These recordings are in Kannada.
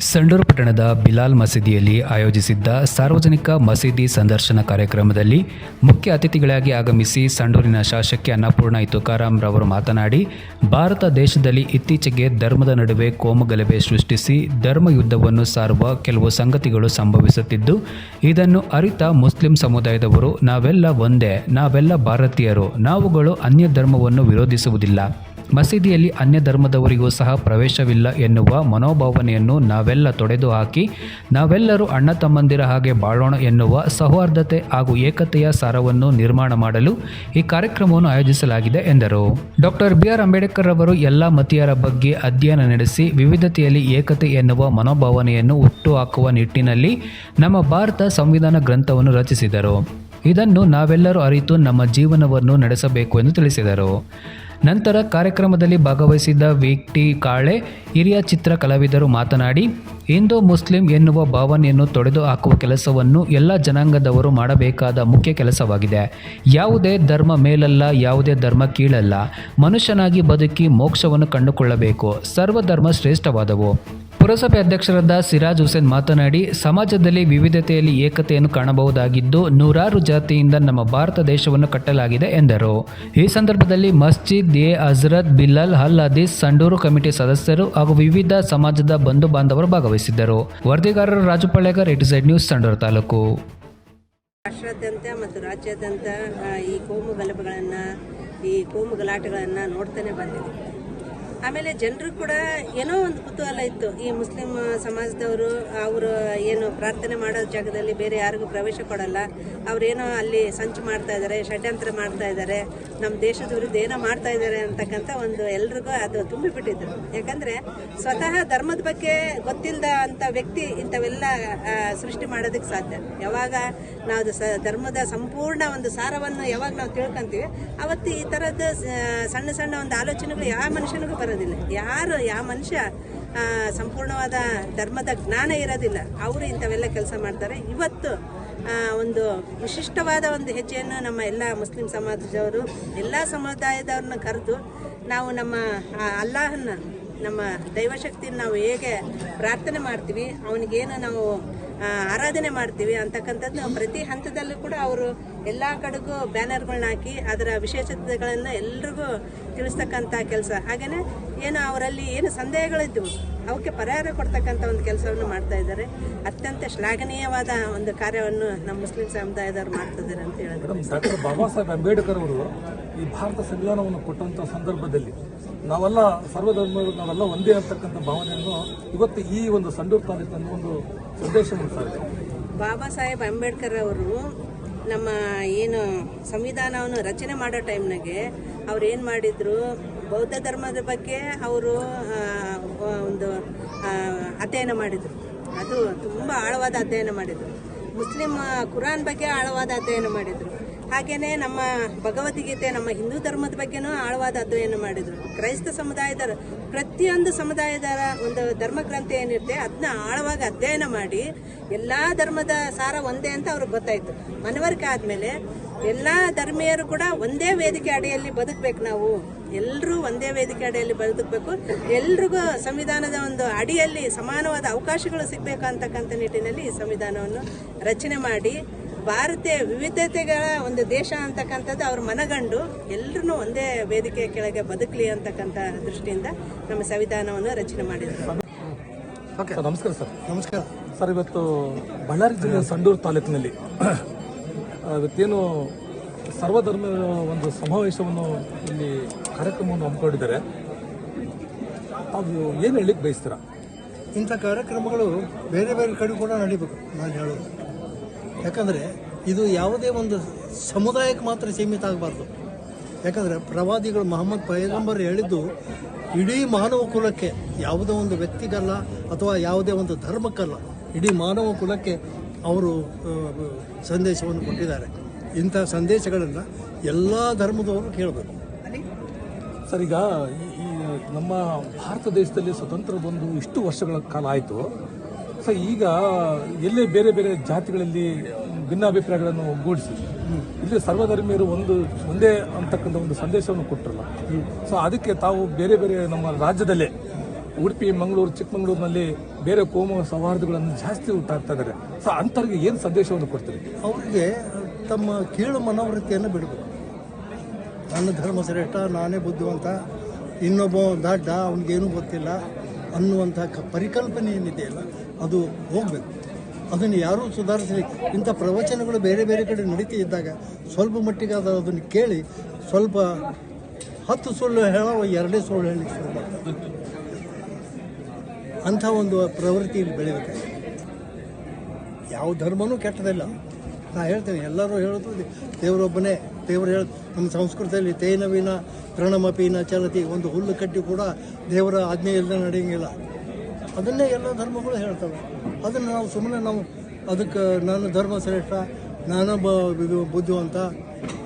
ಸಂಡೂರು ಪಟ್ಟಣದ ಬಿಲಾಲ್ ಮಸೀದಿಯಲ್ಲಿ ಆಯೋಜಿಸಿದ್ದ ಸಾರ್ವಜನಿಕ ಮಸೀದಿ ಸಂದರ್ಶನ ಕಾರ್ಯಕ್ರಮದಲ್ಲಿ ಮುಖ್ಯ ಅತಿಥಿಗಳಾಗಿ ಆಗಮಿಸಿ ಸಂಡೂರಿನ ಶಾಸಕಿ ಅನ್ನಪೂರ್ಣ ತುಕಾರಾಂ ರವರು ಮಾತನಾಡಿ, ಭಾರತ ದೇಶದಲ್ಲಿ ಇತ್ತೀಚೆಗೆ ಧರ್ಮದ ನಡುವೆ ಕೋಮುಗಲಭೆ ಸೃಷ್ಟಿಸಿ ಧರ್ಮ ಯುದ್ಧವನ್ನು ಸಾರುವ ಕೆಲವು ಸಂಗತಿಗಳು ಸಂಭವಿಸುತ್ತಿದ್ದು, ಇದನ್ನು ಅರಿತ ಮುಸ್ಲಿಂ ಸಮುದಾಯದವರು, ನಾವೆಲ್ಲ ಒಂದೇ, ನಾವೆಲ್ಲ ಭಾರತೀಯರು, ನಾವುಗಳು ಅನ್ಯ ಧರ್ಮವನ್ನು ವಿರೋಧಿಸುವುದಿಲ್ಲ. ಮಸೀದಿಯಲ್ಲಿ ಅನ್ಯ ಧರ್ಮದವರಿಗೂ ಸಹ ಪ್ರವೇಶವಿಲ್ಲ ಎನ್ನುವ ಮನೋಭಾವನೆಯನ್ನು ನಾವೆಲ್ಲ ತೊಡೆದು ಹಾಕಿ, ನಾವೆಲ್ಲರೂ ಅಣ್ಣ ತಮ್ಮಂದಿರ ಹಾಗೆ ಬಾಳೋಣ ಎನ್ನುವ ಸೌಹಾರ್ದತೆ ಹಾಗೂ ಏಕತೆಯ ಸಾರವನ್ನು ನಿರ್ಮಾಣ ಮಾಡಲು ಈ ಕಾರ್ಯಕ್ರಮವನ್ನು ಆಯೋಜಿಸಲಾಗಿದೆ ಎಂದರು. ಡಾಕ್ಟರ್ ಬಿ ಆರ್ ಅಂಬೇಡ್ಕರ್ ಅವರು ಎಲ್ಲ ಮತೀಯರ ಬಗ್ಗೆ ಅಧ್ಯಯನ ನಡೆಸಿ, ವಿವಿಧತೆಯಲ್ಲಿ ಏಕತೆ ಎನ್ನುವ ಮನೋಭಾವನೆಯನ್ನು ಹುಟ್ಟುಹಾಕುವ ನಿಟ್ಟಿನಲ್ಲಿ ನಮ್ಮ ಭಾರತ ಸಂವಿಧಾನ ಗ್ರಂಥವನ್ನು ರಚಿಸಿದರು. ಇದನ್ನು ನಾವೆಲ್ಲರೂ ಅರಿತು ನಮ್ಮ ಜೀವನವನ್ನು ನಡೆಸಬೇಕು ಎಂದು ತಿಳಿಸಿದರು. ನಂತರ ಕಾರ್ಯಕ್ರಮದಲ್ಲಿ ಭಾಗವಹಿಸಿದ್ದ ವಿಕ್ಟಿ ಕಾಳೆ, ಹಿರಿಯ ಚಿತ್ರ ಕಲಾವಿದರು ಮಾತನಾಡಿ, ಹಿಂದೂ ಮುಸ್ಲಿಂ ಎನ್ನುವ ಭಾವನೆಯನ್ನು ತೊಡೆದು ಹಾಕುವ ಕೆಲಸವನ್ನು ಎಲ್ಲ ಜನಾಂಗದವರು ಮಾಡಬೇಕಾದ ಮುಖ್ಯ ಕೆಲಸವಾಗಿದೆ. ಯಾವುದೇ ಧರ್ಮ ಮೇಲಲ್ಲ, ಯಾವುದೇ ಧರ್ಮ ಕೀಳಲ್ಲ. ಮನುಷ್ಯನಾಗಿ ಬದುಕಿ ಮೋಕ್ಷವನ್ನು ಕಂಡುಕೊಳ್ಳಬೇಕು. ಸರ್ವಧರ್ಮ ಶ್ರೇಷ್ಠವಾದವು. ಪುರಸಭೆ ಅಧ್ಯಕ್ಷರಾದ ಸಿರಾಜ್ ಹುಸೇನ್ ಮಾತನಾಡಿ, ಸಮಾಜದಲ್ಲಿ ವಿವಿಧತೆಯಲ್ಲಿ ಏಕತೆಯನ್ನು ಕಾಣಬಹುದಾಗಿದ್ದು, ನೂರಾರು ಜಾತಿಯಿಂದ ನಮ್ಮ ಭಾರತ ದೇಶವನ್ನು ಕಟ್ಟಲಾಗಿದೆ ಎಂದರು. ಈ ಸಂದರ್ಭದಲ್ಲಿ ಮಸ್ಜಿದ್ ಎ ಹಜರತ್ ಬಿಲ್ಲಲ್ ಹಲ್ ಹದೀಸ್ ಸಂಡೂರು ಕಮಿಟಿ ಸದಸ್ಯರು ಹಾಗೂ ವಿವಿಧ ಸಮಾಜದ ಬಂಧು ಬಾಂಧವರು ಭಾಗವಹಿಸಿದ್ದರು. ವರದಿಗಾರರು ರಾಜು ಪಳ್ಳೆಗರ್ ನ್ಯೂಸ್ ಸಂಡೂರು ತಾಲೂಕು. ರಾಷ್ಟ್ರಾದ್ಯಂತ ಮತ್ತು ರಾಜ್ಯಾದ್ಯಂತ ಈ ಕೋಮು ಗಲಭೆಗಳನ್ನು, ಈ ಕೋಮು ಗಲಾಟೆಗಳನ್ನು ನೋಡ್ತಾನೆ ಬಂದಿದೆ ಆಮೇಲೆ ಜನರು ಕೂಡ ಏನೋ ಒಂದು ಕುತೂಹಲ ಇತ್ತು. ಈ ಮುಸ್ಲಿಂ ಸಮಾಜದವರು, ಅವರು ಏನು ಪ್ರಾರ್ಥನೆ ಮಾಡೋ ಜಾಗದಲ್ಲಿ ಬೇರೆ ಯಾರಿಗೂ ಪ್ರವೇಶ ಕೊಡಲ್ಲ. ಅವರೇನೋ ಅಲ್ಲಿ ಸಂಚು ಮಾಡ್ತಾ ಇದ್ದಾರೆ ಷಡ್ಯಂತ್ರ ಮಾಡ್ತಾ ಇದ್ದಾರೆ ನಮ್ಮ ದೇಶದ ವಿರುದ್ಧ ಏನೋ ಮಾಡ್ತಾ ಇದ್ದಾರೆ ಅಂತಕ್ಕಂಥ ಒಂದು ಎಲ್ರಿಗೂ ಅದು ತುಂಬಿಬಿಟ್ಟಿದ್ರು ಯಾಕಂದರೆ ಸ್ವತಃ ಧರ್ಮದ ಬಗ್ಗೆ ಗೊತ್ತಿಲ್ಲದ ಅಂತ ವ್ಯಕ್ತಿ ಇಂಥವೆಲ್ಲ ಸೃಷ್ಟಿ ಮಾಡೋದಕ್ಕೆ ಸಾಧ್ಯ. ಯಾವಾಗ ನಾವು ಸ, ಧರ್ಮದ ಸಂಪೂರ್ಣ ಒಂದು ಸಾರವನ್ನು ಯಾವಾಗ ನಾವು ತಿಳ್ಕೊಂತೀವಿ, ಅವತ್ತು ಈ ಥರದ ಸಣ್ಣ ಸಣ್ಣ ಒಂದು ಆಲೋಚನೆಗಳು ಯಾವ ಮನುಷ್ಯನಿಗೂ ಬರೋದಿಲ್ಲ ಯಾರು, ಯಾವ ಮನುಷ್ಯ ಸಂಪೂರ್ಣವಾದ ಧರ್ಮದ ಜ್ಞಾನ ಇರೋದಿಲ್ಲ. ಅವರು ಇಂಥವೆಲ್ಲ ಕೆಲಸ ಮಾಡ್ತಾರೆ. ಇವತ್ತು ಒಂದು ವಿಶಿಷ್ಟವಾದ ಒಂದು ಹೆಜ್ಜೆಯನ್ನು ನಮ್ಮ ಎಲ್ಲ ಮುಸ್ಲಿಂ ಸಮಾಜದವರು, ಎಲ್ಲ ಸಮುದಾಯದವ್ರನ್ನ ಕರೆದು ನಾವು ನಮ್ಮ ಅಲ್ಲಾಹನ್ನ, ನಮ್ಮ ದೈವಶಕ್ತಿಯನ್ನು ನಾವು ಹೇಗೆ ಪ್ರಾರ್ಥನೆ ಮಾಡ್ತೀವಿ, ಅವನಿಗೇನು ನಾವು ಆರಾಧನೆ ಮಾಡ್ತೀವಿ ಅಂತಕ್ಕಂಥದ್ದು ಪ್ರತಿ ಹಂತದಲ್ಲೂ ಕೂಡ ಅವರು ಎಲ್ಲ ಕಡೆಗೂ ಬ್ಯಾನರ್ಗಳನ್ನ ಹಾಕಿ ಅದರ ವಿಶೇಷತೆಗಳನ್ನು ಎಲ್ರಿಗೂ ತಿಳಿಸ್ತಕ್ಕಂಥ ಕೆಲಸ. ಹಾಗೆಯೇ ಏನು ಅವರಲ್ಲಿ ಏನು ಸಂದೇಹಗಳಿದ್ದವು. ಅವಕ್ಕೆ ಪರಿಹಾರ ಕೊಡ್ತಕ್ಕಂಥ ಒಂದು ಕೆಲಸವನ್ನು ಮಾಡ್ತಾ ಇದ್ದಾರೆ. ಅತ್ಯಂತ ಶ್ಲಾಘನೀಯವಾದ ಒಂದು ಕಾರ್ಯವನ್ನು ನಮ್ಮ ಮುಸ್ಲಿಂ ಸಮುದಾಯದವರು ಮಾಡ್ತಿದ್ದಾರೆ ಅಂತ ಹೇಳಿದ್ರು ಡಾಕ್ಟರ್ ಬಾಬಾ ಸಾಹೇಬ್ ಅಂಬೇಡ್ಕರ್ ಅವರು ಈ ಭಾರತ ಸಂವಿಧಾನವನ್ನು ಕೊಟ್ಟಂಥ ಸಂದರ್ಭದಲ್ಲಿ ನಾವೆಲ್ಲ ಸರ್ವಧರ್ಮ ನಾವೆಲ್ಲ ಒಂದೇ ಅಂತಕ್ಕಂಥ ಭಾವನೆಯನ್ನು ಇವತ್ತು ಈ ಒಂದು ಸಂಡೂರು ತಾಲೂಕಿನ ಒಂದು ಸಂದೇಶ ಬಾಬಾ ಸಾಹೇಬ್ ಅಂಬೇಡ್ಕರ್ ಅವರು ನಮ್ಮ ಏನು ಸಂವಿಧಾನವನ್ನು ರಚನೆ ಮಾಡೋ ಟೈಮ್ನಾಗೆ ಅವ್ರು ಏನು ಮಾಡಿದ್ರು? ಬೌದ್ಧ ಧರ್ಮದ ಬಗ್ಗೆ ಅವರು ಒಂದು ಅಧ್ಯಯನ ಮಾಡಿದರು. ಅದು ತುಂಬ ಆಳವಾದ ಅಧ್ಯಯನ ಮಾಡಿದರು. ಮುಸ್ಲಿಂ ಕುರಾನ್ ಬಗ್ಗೆ ಆಳವಾದ ಅಧ್ಯಯನ ಮಾಡಿದರು. ಹಾಗೇನೆ ನಮ್ಮ ಭಗವದ್ಗೀತೆ, ನಮ್ಮ ಹಿಂದೂ ಧರ್ಮದ ಬಗ್ಗೆನೂ ಆಳವಾದ ಅಧ್ಯಯನ ಮಾಡಿದರು. ಕ್ರೈಸ್ತ ಸಮುದಾಯದ ಪ್ರತಿಯೊಂದು ಸಮುದಾಯದ ಒಂದು ಧರ್ಮ ಗ್ರಂಥ ಏನಿರುತ್ತೆ ಅದನ್ನ ಆಳವಾಗಿ ಅಧ್ಯಯನ ಮಾಡಿ ಎಲ್ಲಾ ಧರ್ಮದ ಸಾರ ಒಂದೇ ಅಂತ ಅವ್ರಿಗೆ ಗೊತ್ತಾಯ್ತು. ಮನವರಿಕೆ ಆದ್ಮೇಲೆ ಎಲ್ಲಾ ಧರ್ಮೀಯರು ಕೂಡ ಒಂದೇ ವೇದಿಕೆ ಅಡಿಯಲ್ಲಿ ಬದುಕಬೇಕು ನಾವು. ಎಲ್ಲರೂ ಒಂದೇ ವೇದಿಕೆ ಅಡಿಯಲ್ಲಿ ಬದುಕಬೇಕು. ಎಲ್ರಿಗೂ ಸಂವಿಧಾನದ ಒಂದು ಅಡಿಯಲ್ಲಿ ಸಮಾನವಾದ ಅವಕಾಶಗಳು ಸಿಗಬೇಕು ಅಂತಕ್ಕಂಥ ನಿಟ್ಟಿನಲ್ಲಿ ಈ ಸಂವಿಧಾನವನ್ನು ರಚನೆ ಮಾಡಿ ಭಾರತೀಯ ವಿವಿಧತೆಗಳ ಒಂದು ದೇಶ ಅಂತಕ್ಕಂಥದ್ದು ಅವ್ರ ಮನಗಂಡು ಎಲ್ಲರೂ ಒಂದೇ ವೇದಿಕೆ ಕೆಳಗೆ ಬದುಕಲಿ ಅಂತಕ್ಕಂಥ ದೃಷ್ಟಿಯಿಂದ ನಮ್ಮ ಸಂವಿಧಾನವನ್ನು ರಚನೆ ಮಾಡಿದರು. ಸರ್ ನಮಸ್ಕಾರ ಸರ್. ನಮಸ್ಕಾರ. ಸರ್ ಇವತ್ತು ಬಳ್ಳಾರಿ ಜಿಲ್ಲೆ ಸಂಡೂರು ತಾಲೂಕಿನಲ್ಲಿ ಇವತ್ತೇನು ಸರ್ವಧರ್ಮ ಒಂದು ಸಮಾವೇಶವನ್ನು ಇಲ್ಲಿ ಕಾರ್ಯಕ್ರಮವನ್ನು ಹಮ್ಮಿಕೊಂಡಿದ್ದಾರೆ. ಅದು ಏನು ಹೇಳಿಕ್ ಬಯಸ್ತೀರಾ? ಇಂಥ ಕಾರ್ಯಕ್ರಮಗಳು ಬೇರೆ ಬೇರೆ ಕಡೆ ಕೂಡ ನಡೀಬೇಕು ನಾನು ಹೇಳೋದು. ಯಾಕಂದರೆ ಇದು ಯಾವುದೇ ಒಂದು ಸಮುದಾಯಕ್ಕೆ ಮಾತ್ರ ಸೀಮಿತ ಆಗಬಾರ್ದು. ಯಾಕಂದರೆ ಪ್ರವಾದಿಗಳು ಮೊಹಮ್ಮದ್ ಪೈಗಂಬರ್ ಹೇಳಿದ್ದು ಇಡೀ ಮಾನವ ಕುಲಕ್ಕೆ ಯಾವುದೇ ಒಂದು ವ್ಯಕ್ತಿಗಲ್ಲ ಅಥವಾ ಯಾವುದೇ ಒಂದು ಧರ್ಮಕ್ಕಲ್ಲ ಇಡೀ ಮಾನವ ಕುಲಕ್ಕೆ ಅವರು ಸಂದೇಶವನ್ನು ಕೊಟ್ಟಿದ್ದಾರೆ. ಇಂಥ ಸಂದೇಶಗಳನ್ನು ಎಲ್ಲ ಧರ್ಮದವರು ಕೇಳಬೇಕು. ಸರ್ ಈಗ ಈ- ನಮ್ಮ ಭಾರತ ದೇಶದಲ್ಲಿ ಸ್ವತಂತ್ರ ಬಂದು ಇಷ್ಟು ವರ್ಷಗಳ ಕಾಲ ಆಯಿತು. ಸರ್ ಈಗ ಎಲ್ಲೇ ಬೇರೆ ಬೇರೆ ಜಾತಿಗಳಲ್ಲಿ ಭಿನ್ನಾಭಿಪ್ರಾಯಗಳನ್ನು ಒಗ್ಗೂಡಿಸಿ ಇಲ್ಲಿ ಸರ್ವಧರ್ಮೀಯರು ಒಂದು, ಒಂದೇ ಅಂತಕ್ಕಂಥ ಒಂದು ಸಂದೇಶವನ್ನು ಕೊಟ್ಟರಲ್ಲ ಸೊ ಅದಕ್ಕೆ ತಾವು ಬೇರೆ ಬೇರೆ ನಮ್ಮ ರಾಜ್ಯದಲ್ಲೇ, ಉಡುಪಿ, ಮಂಗಳೂರು, ಚಿಕ್ಕಮಗಳೂರಿನಲ್ಲಿ ಬೇರೆ ಕೋಮ ಸೌಹಾರ್ದಗಳನ್ನು ಜಾಸ್ತಿ ಉಂಟಾಗ್ತಾ ಇದ್ದಾರೆ. ಸೊ ಅಂಥವ್ರಿಗೆ ಏನು ಸಂದೇಶವನ್ನು ಕೊಡ್ತೀರಿ? ಅವರಿಗೆ ತಮ್ಮ ಕೀಳು ಮನೋವೃತ್ತಿಯನ್ನು ಬಿಡಬೇಕು. ನನ್ನ ಧರ್ಮ ಶ್ರೇಷ್ಠ, ನಾನೇ ಬುದ್ಧಿವಂತ, ಇನ್ನೊಬ್ಬ ದಡ್ಡ, ಅವನಿಗೇನೂ ಗೊತ್ತಿಲ್ಲ ಅನ್ನುವಂಥ ಪರಿಕಲ್ಪನೆ ಏನಿದೆಯಲ್ಲ, ಅದು ಹೋಗಬೇಕು. ಅದನ್ನು ಯಾರೂ ಸುಧಾರಿಸಲಿಕ್ಕೆ ಇಂಥ ಪ್ರವಚನಗಳು ಬೇರೆ ಬೇರೆ ಕಡೆ ನಡೀತಾ ಇದ್ದಾಗ ಸ್ವಲ್ಪ ಮಟ್ಟಿಗೆ ಅದು ಅದನ್ನು ಕೇಳಿ ಸ್ವಲ್ಪ ಹತ್ತು ಸುಳ್ಳು ಹೇಳೋ ಎರಡೇ ಸುಳ್ಳು ಹೇಳಿ ಶುರು ಅಂಥ ಒಂದು ಪ್ರವೃತ್ತಿ ಬೆಳಿಬೇಕಾಗಿದೆ ಯಾವ ಧರ್ಮನೂ ಕೆಟ್ಟದಿಲ್ಲ. ನಾ ಹೇಳ್ತೇನೆ, ಎಲ್ಲರೂ ಹೇಳೋದು ದೇವರೊಬ್ಬನೇ, ದೇವರು ಹೇಳ ನಮ್ಮ ಸಂಸ್ಕೃತದಲ್ಲಿ ತೇನವಿನ, ಪ್ರಣಮಪೀನ ಚಲತಿ, ಒಂದು ಹುಲ್ಲು ಕಟ್ಟಿ ಕೂಡ ದೇವರ ಆಜ್ಞೆ ಇಲ್ಲದೆ ನಡೆಯಂಗಿಲ್ಲ. ಅದನ್ನೇ ಎಲ್ಲ ಧರ್ಮಗಳು ಹೇಳ್ತವೆ. ಅದನ್ನು ನಾವು ಸುಮ್ಮನೆ ನಾವು ಅದಕ್ಕೆ ನನ್ನ ಧರ್ಮ ಶ್ರೇಷ್ಠ ನಾನು ಬ ಇದು ಬುದ್ಧಿವಂತ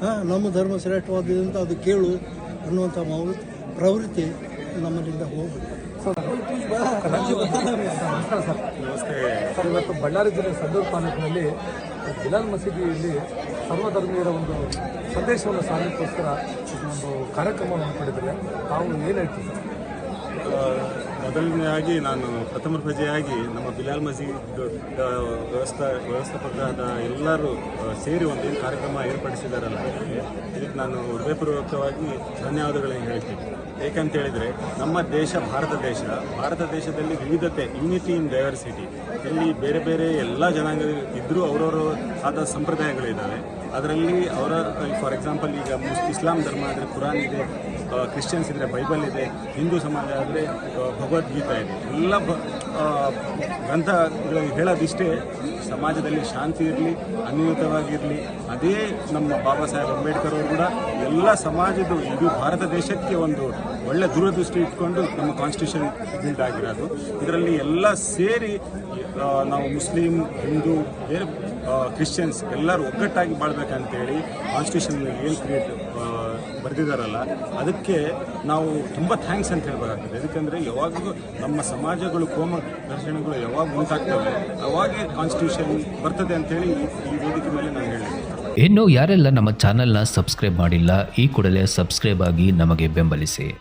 ಹಾಂ ನಮ್ಮ ಧರ್ಮ ಶ್ರೇಷ್ಠವಾದಂತ ಅದು ಕೇಳು ಅನ್ನುವಂಥ ಮಾವು ಪ್ರವೃತ್ತಿ ನಮ್ಮಲ್ಲಿಂದ ಹೋಗಬೇಕು. ನಮಸ್ಕಾರ ಸರ್ ಸರ್ ಇವತ್ತು ಬಳ್ಳಾರಿ ಜಿಲ್ಲೆ ಸಂಡೂರು ತಾಲೂಕಿನಲ್ಲಿ ಬಿಲಾಲ್ ಮಸೀದಿಯಲ್ಲಿ ಸರ್ವಧರ್ಮೀಯರ ಒಂದು ಸಂದೇಶವನ್ನು ಸಾರಕ್ಕೋಸ್ಕರ ಒಂದು ಕಾರ್ಯಕ್ರಮವನ್ನು ಮಾಡಿದ್ದಾರೆ ತಾವು ಏನು ಹೇಳ್ತೀವಿ ಸರ್ ಮೊದಲನೇದಾಗಿ ನಾನು ಪ್ರಥಮ ಪ್ರಜೆಯಾಗಿ ನಮ್ಮ ಬಿಲಾಲ್ ಮಸೀದ್ ವ್ಯವಸ್ಥಾ ವ್ಯವಸ್ಥಾಪಕರಾದ ಎಲ್ಲರೂ ಸೇರಿ ಒಂದು ಕಾರ್ಯಕ್ರಮ ಏರ್ಪಡಿಸಿದಾರಲ್ಲ, ಇದಕ್ಕೆ ನಾನು ಹೃದಯಪೂರ್ವಕವಾಗಿ ಧನ್ಯವಾದಗಳನ್ನು ಹೇಳ್ತೀನಿ. ಏಕಂತ ಹೇಳಿದರೆ ನಮ್ಮ ದೇಶ ಭಾರತ ದೇಶ, ಭಾರತ ದೇಶದಲ್ಲಿ ವಿವಿಧತೆ ಯುನಿಟಿ ಇನ್ ಡೈವರ್ಸಿಟಿ ಇಲ್ಲಿ ಬೇರೆ ಬೇರೆ ಎಲ್ಲ ಜನಾಂಗ ಇದ್ದರೂ ಅವರವರು ಆದ ಸಂಪ್ರದಾಯಗಳಿದ್ದಾವೆ. ಅದರಲ್ಲಿ ಅವರ ಫಾರ್ ಎಕ್ಸಾಂಪಲ್ ಈಗ ಇಸ್ಲಾಂ ಧರ್ಮ ಆದರೆ ಕುರಾನ್ ಇದೆ ಕ್ರಿಶ್ಚಿಯನ್ಸ್ ಇದ್ದರೆ ಬೈಬಲ್ ಇದೆ, ಹಿಂದೂ ಸಮಾಜ ಆದರೆ ಭಗವದ್ಗೀತೆ ಇದೆ. ಎಲ್ಲ ಗ್ರಂಥಗಳಲ್ಲಿ ಹೇಳೋದಿಷ್ಟೇ, ಸಮಾಜದಲ್ಲಿ ಶಾಂತಿ ಇರಲಿ, ಅನಿಯುತವಾಗಿರಲಿ, ಅದೇ ನಮ್ಮ ಬಾಬಾ ಸಾಹೇಬ್ ಅಂಬೇಡ್ಕರ್ ಅವರು ಕೂಡ ಎಲ್ಲ ಸಮಾಜದ ಇದು ಭಾರತ ದೇಶಕ್ಕೆ ಒಂದು ಒಳ್ಳೆ ದೂರದೃಷ್ಟಿ ಇಟ್ಕೊಂಡು ನಮ್ಮ ಕಾನ್ಸ್ಟಿಟ್ಯೂಷನ್ ಬಿಲ್ಡ್ ಆಗಿರೋದು. ಇದರಲ್ಲಿ ಎಲ್ಲ ಸೇರಿ ನಾವು ಮುಸ್ಲಿಂ, ಹಿಂದೂ, ಬೇರೆ ಕ್ರಿಶ್ಚಿಯನ್ಸ್ ಎಲ್ಲರೂ ಒಗ್ಗಟ್ಟಾಗಿ ಬಾಳ್ಬೇಕಂತೇಳಿ ಕಾನ್ಸ್ಟಿಟ್ಯೂಷನ್ ಏನು ಕ್ರಿಯೇಟ್ ಬರೆದಿದ್ದಾರಲ್ಲ ಅದಕ್ಕೆ ನಾವು ತುಂಬ ಥ್ಯಾಂಕ್ಸ್ ಅಂತ ಹೇಳಬೇಕಾಗ್ತದೆ. ಯಾಕಂದರೆ ಯಾವಾಗಲೂ ನಮ್ಮ ಸಮಾಜಗಳು, ಕೋಮ ದರ್ಶನಗಳು ಯಾವಾಗ ಉಂಟಾಗ್ತವೆ, ಅವಾಗೇ ಕಾನ್ಸ್ಟಿಟ್ಯೂಷನ್ ಬರ್ತದೆ ಅಂತೇಳಿ ಈ- ವೇದಿಕೆ ಮೇಲೆ ನಾನು ಹೇಳಿದ್ದೀನಿ ಇನ್ನು ಯಾರೆಲ್ಲ ನಮ್ಮ ಚಾನೆಲ್ನ ಸಬ್ಸ್ಕ್ರೈಬ್ ಮಾಡಿಲ್ಲ, ಈ ಕೂಡಲೇ ಸಬ್ಸ್ಕ್ರೈಬ್ ಆಗಿ ನಮಗೆ ಬೆಂಬಲಿಸಿ.